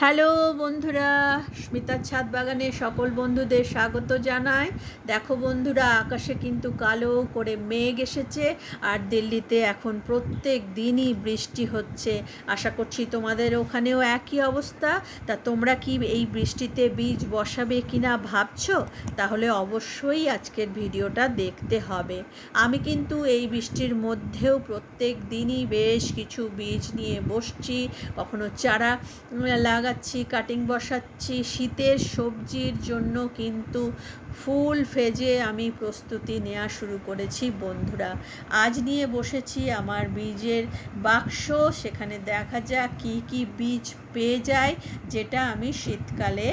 Hello বন্ধুরা স্মিতার ছাদ বাগানে সকল বন্ধুদের স্বাগত জানাই। দেখো বন্ধুরা, আকাশে কিন্তু কালো করে মেঘ এসেছে আর দিল্লিতে এখন প্রত্যেক দিনই বৃষ্টি হচ্ছে। আশা করছি তোমাদের ওখানেও একই অবস্থা। তা তোমরা কি এই বৃষ্টিতে বীজ বসাবে কিনা ভাবছ? তাহলে অবশ্যই আজকের ভিডিওটা দেখতে হবে। আমি কিন্তু এই বৃষ্টির মধ্যেও প্রত্যেক দিনই বেশ কিছু বীজ নিয়ে বসছি। কখনো চারা লাগা লাগাচ্ছি কাটিং বসাচ্ছি, শীতের সবজির জন্য কিন্তু ফুল ফেজে আমি প্রস্তুতি নেওয়া শুরু করেছি বন্ধুরা। আজ নিয়ে বসেছি আমার বীজের বাক্স, সেখানে দেখা যাক কী কী বীজ পেয়ে যায়, যেটা আমি শীতকালে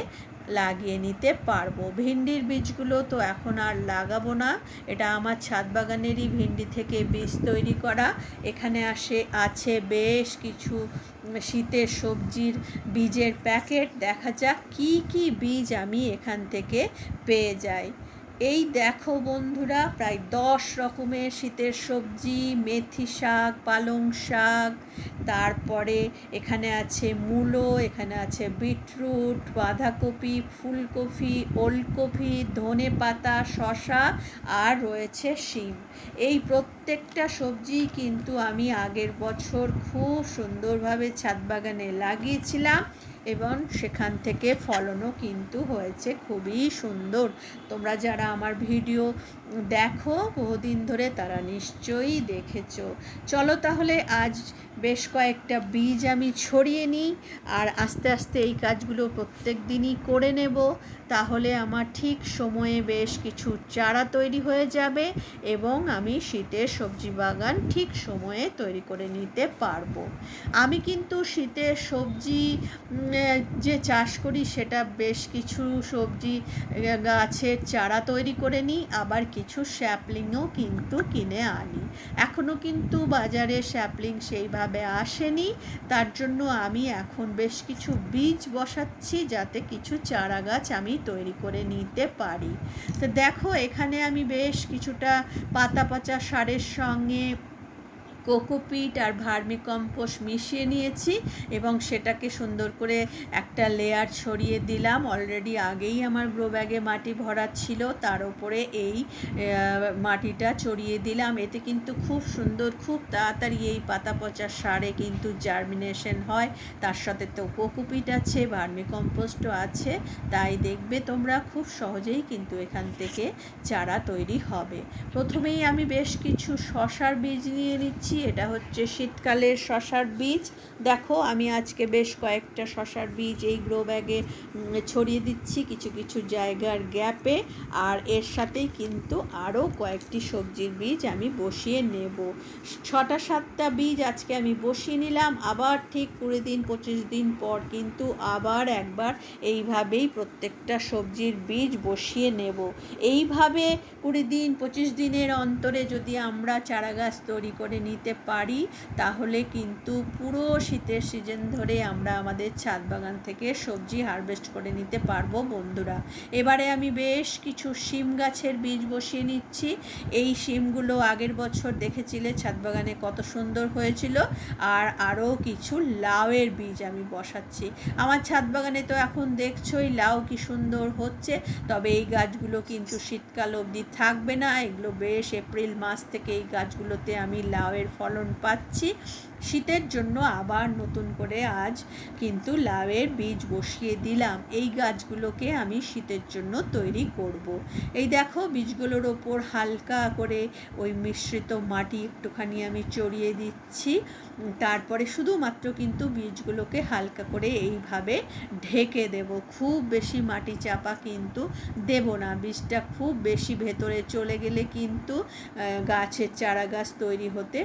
লাগিয়ে নিতে পারব। ভিন্ডির বীজগুলো তো এখন আর লাগাবো না, এটা আমার ছাদ বাগানেরই ভিন্ডি থেকে বীজ তৈরি করা। এখানে আসে, আছে বেশ কিছু শীতের সবজির বীজের প্যাকেট। দেখা যাক কী কী বীজ আমি এখান থেকে পেয়ে যাই। এই দেখো বন্ধুরা, প্রায় দশ রকমের শীতের সবজি, মেথি শাক, পালং শাক, তারপরে এখানে আছে মূলো, এখানে আছে বিটরুট, বাঁধাকপি, ফুলকপি, ওলকপি, ধনে পাতা শশা আর রয়েছে শিম। এই প্রত্যেকটা সবজি কিন্তু আমি আগের বছর খুব সুন্দরভাবে ছাদ বাগানে লাগিয়েছিলাম। এবং সেখান থেকে ফলনও কিন্তু হয়েছে। খুবই সুন্দর। তোমরা যারা আমার ভিডিও দেখো, বহুদিন ধরে তারা নিশ্চয়ই দেখেছ। চলো তাহলে আজ বেশ কয়েকটা বীজ আমি ছড়িয়ে নিই আর আস্তে আস্তে এই কাজগুলো প্রত্যেক দিনই করে নেব। তাহলে আমার ঠিক সময়ে বেশ কিছু চারা তৈরি হয়ে যাবে এবং আমি শীতের সবজি বাগান ঠিক সময়ে তৈরি করে নিতে পারব। আমি কিন্তু শীতের সবজি যে চাষ করি সেটা বেশ কিছু সবজি গাছের চারা তৈরি করে নিই, আবার কিছু স্যাপলিংও কিন্তু কিনে আনি। এখনও কিন্তু বাজারে স্যাপলিং সেইভাবে আসেনি, তার জন্য আমি এখন বেশ কিছু বীজ বসাচ্ছি যাতে কিছু চারা গাছ আমি তৈরি করে নিতে পারি। তো দেখো, এখানে আমি বেশ কিছুটা পাতা পচা সারের সঙ্গে কোকোপিট আর ভার্মি কম্পোস্ট মিশিয়ে নিয়েছি এবং সেটাকে সুন্দর করে একটা লেয়ার ছড়িয়ে দিলাম। অলরেডি আগেই আমার গ্রো ব্যাগে মাটি ভরা ছিল, তার উপরে এই মাটিটা ছড়িয়ে দিলাম। এতে কিন্তু খুব সুন্দর, খুব তাড়াতাড়ি এই পাতা পচা সারে কিন্তু জার্মিনেশন হয়। তার সাথে তো কোকোপিট আছে ভার্মি কম্পোস্টও আছে, তাই দেখবে তোমরা খুব সহজেই কিন্তু এখান থেকে চারা তৈরি হবে। প্রথমেই আমি বেশ কিছু শশার বীজ নিয়ে নিচ্ছি। দিচ্ছি, এটা হচ্ছে শীতকালের শশার বীজ। দেখো, আমি আজকে বেশ কয়েকটা শশার বীজ এই গ্রো ব্যাগে ছড়িয়ে দিচ্ছি কিছু কিছু জায়গার গ্যাপে। আর এর সাথেই কিন্তু আরও কয়েকটি সবজির বীজ আমি বসিয়ে নেব। ছটা, সাতটা বীজ আজকে আমি বসিয়ে নিলাম। আবার ঠিক কুড়ি দিন, পঁচিশ দিন পর কিন্তু আবার একবার এইভাবেই প্রত্যেকটা সবজির বীজ বসিয়ে নেব। এইভাবে কুড়ি দিন, পঁচিশ দিনের অন্তরে যদি আমরা চারা গাছ তৈরি করে নিতে নিতে পারি, তাহলে কিন্তু পুরো শীতের সিজন ধরে আমরা আমাদের ছাদ বাগান থেকে সবজি হারভেস্ট করে নিতে পারব, বন্ধুরা। এবারে আমি বেশ কিছু শিম গাছের বীজ বসিয়ে নিচ্ছি। এই শিমগুলো আগের বছর দেখেছিলে, ছাদ বাগানে কত সুন্দর হয়েছিল, আর আরও কিছু লাউয়ের বীজ আমি বসাচ্ছি। আমার ছাদ বাগানে তো এখন দেখছোই, লাউ কি সুন্দর হচ্ছে, তবে এই গাছগুলো কিন্তু শীতকাল অবধি থাকবে না। এগুলো বেশ এপ্রিল মাস থেকে এই গাছগুলোতে আমি লাউয়ের ফলন পাচ্ছি। শীতের জন্য আবার নতুন করে আজ কিন্তু লাউয়ের বীজ বসিয়ে দিলাম। এই গাছগুলোকে আমি শীতের জন্য তৈরি করব। এই দেখো, বীজগুলোর ওপর হালকা করে ওই মিশ্রিত মাটি একটুখানি আমি চড়িয়ে দিচ্ছি। তারপরে শুধুমাত্র কিন্তু বীজগুলোকে হালকা করে এইভাবে ঢেকে দেব। খুব বেশি মাটি চাপা কিন্তু দেব না। বীজটা খুব বেশি ভেতরে চলে গেলে কিন্তু গাছের চারা গাছ তৈরি হতে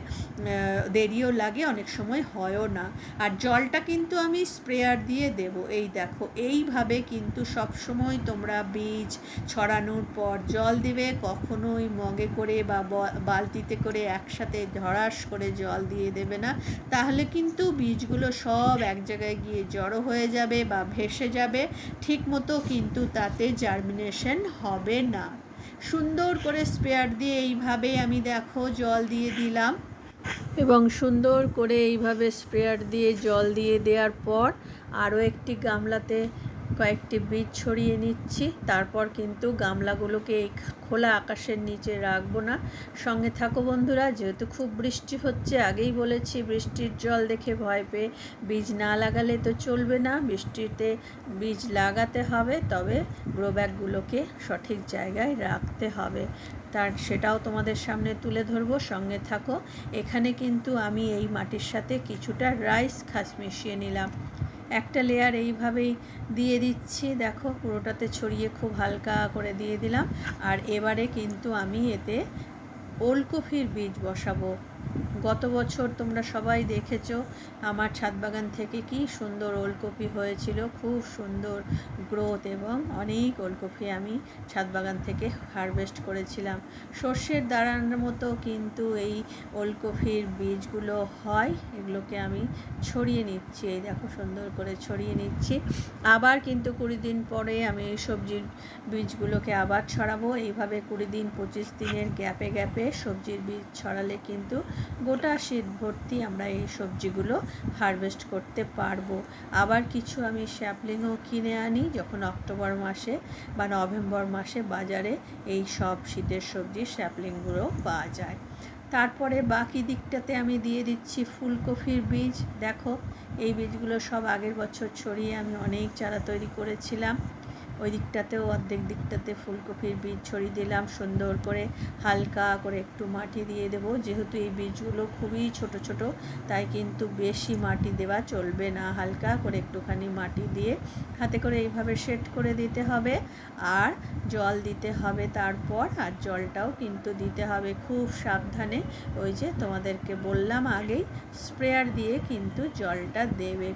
দেরিও লাগে অনেক সময় হয়ও না। আর জলটা কিন্তু আমি স্প্রেয়ার দিয়ে দেব। এই দেখো, এইভাবে কিন্তু সব সময় তোমরা বীজ ছড়ানোর পর জল দিবে, কখনোই মগে করে বা বালতিতে করে একসাথে ধরাস করে জল দিয়ে দেবে না। তাহলে কিন্তু বীজগুলো সব এক জায়গায় গিয়ে জড়ো হয়ে যাবে বা ভেসে যাবে। ঠিক মতো কিন্তু তাতে জার্মিনেশন হবে না। সুন্দর করে স্পেয়ার দিয়ে এইভাবে আমি দেখো জল দিয়ে দিলাম। এবং সুন্দর করে এইভাবে স্প্রেয়ার দিয়ে জল দিয়ে দেওয়ার পর আরও একটি গামলাতে কয়েকটি বীজ ছড়িয়ে নিচ্ছি। তারপর কিন্তু গামলাগুলোকে এই খোলা আকাশের নিচে রাখব না। সঙ্গে থাকো বন্ধুরা, যেহেতু খুব বৃষ্টি হচ্ছে, আগেই বলেছি বৃষ্টির জল দেখে ভয় পেয়ে বীজ না লাগালে তো চলবে না। বৃষ্টিতে বীজ লাগাতে হবে, তবে গ্রো ব্যাগগুলোকে সঠিক জায়গায় রাখতে হবে। তার সেটাও তোমাদের সামনে তুলে ধরবো। সঙ্গে থাকো, এখানে কিন্তু আমি এই মাটির সাথে কিছুটা রাইস খাস মিশিয়ে নিলাম। একটা লেয়ার এইভাবেই দিয়ে দিচ্ছি। দেখো, পুরোটাতে ছড়িয়ে খুব হালকা করে দিয়ে দিলাম। আর এবারে কিন্তু আমি এতে ওলকফির বীজ বসাবো। গত বছর তোমরা সবাই দেখেছ আমার ছাদ বাগান থেকে কি সুন্দর ওলকপি হয়েছিল, খুব সুন্দর গ্রোথ এবং অনেক ওলকপি আমি ছাদ বাগান থেকে হারভেস্ট করেছিলাম। সর্ষের দাঁড়ানোর মতো কিন্তু এই ওলকপির বীজগুলো হয়, এগুলোকে আমি ছড়িয়ে নিচ্ছি, এই দেখো সুন্দর করে ছড়িয়ে নিচ্ছি। আবার কিন্তু কুড়ি দিন পরে আমি এই সবজির বীজগুলোকে আবার ছড়াবো, এইভাবে কুড়ি দিন পঁচিশ দিনের গ্যাপে গ্যাপে সবজির বীজ ছড়ালে কিন্তু গোটা শীত ভর্তি আমরা এই সবজিগুলো হারভেস্ট করতে পারব। আবার কিছু আমি স্যাপলিংও কিনে আনি যখন অক্টোবর মাসে বা নভেম্বর মাসে বাজারে এই সব শীতের সবজি স্যাপলিংগুলো পাওয়া যায়। তারপরে বাকি দিকটাতে আমি দিয়ে দিচ্ছি ফুলকপির বীজ। দেখো, এই বীজগুলো সব আগের বছর ছড়িয়ে আমি অনেক চারা তৈরি করেছিলাম। ওই দিকটাতেও অর্ধেক দিকটাতে ফুলকপির বীজ ছড়িয়ে দিলাম। সুন্দর করে হালকা করে একটু মাটি দিয়ে দেব। যেহেতু এই বীজগুলো খুবই ছোট ছোট, তাই কিন্তু বেশি মাটি দেওয়া চলবে না। হালকা করে একটুখানি মাটি দিয়ে হাতে করে এইভাবে সেট করে দিতে হবে আর জল দিতে হবে তারপর। আর জলটাও কিন্তু দিতে হবে খুব সাবধানে। ওই যে তোমাদেরকে বললাম আগেই, স্প্রেয়ার দিয়ে কিন্তু জলটা দেবে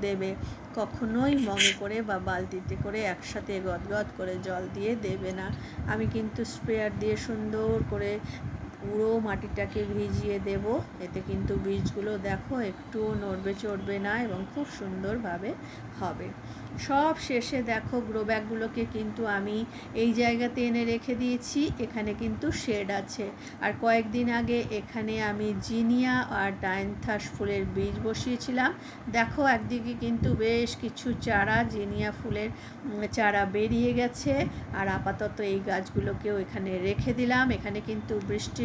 দেবে। কখনোই মগে করে বা বালতিতে করে একসাথে গদগদ করে জল দিয়ে দেবে না। আমি কিন্তু স্প্রেয়ার দিয়ে সুন্দর করে পুরো মাটিটাকে ভিজিয়ে দেব। এতে কিন্তু বীজগুলো দেখো একটু নড়বে চড়বে না এবং খুব সুন্দরভাবে হবে। সব শেষে দেখো গ্রো ব্যাগগুলোকে কিন্তু আমি এই জায়গাতে এনে রেখে দিয়েছি। এখানে কিন্তু শেড আছে। আর কয়েকদিন আগে এখানে আমি জিনিয়া আর ডায়নথাস ফুলের বীজ বসিয়েছিলাম। দেখো একদিকে কিন্তু বেশ কিছু চারা, জিনিয়া ফুলের চারা বেরিয়ে গেছে। আর আপাতত এই গাছগুলোকেও এখানে রেখে দিলাম। এখানে কিন্তু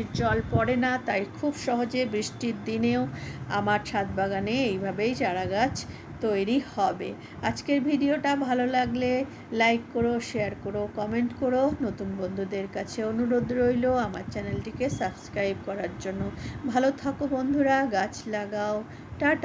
বৃষ্টির জল পড়ে না, তাই খুব সহজে বৃষ্টির দিনেও আমার ছাদ বাগানে এইভাবেই চারা গাছ তৈরি হবে। আজকের ভিডিওটা ভালো লাগলে লাইক করো, শেয়ার করো, কমেন্ট করো। নতুন বন্ধুদের কাছে অনুরোধ রইল আমার চ্যানেলটিকে সাবস্ক্রাইব করার জন্য। ভালো থাকো বন্ধুরা, গাছ লাগাও, টাটা।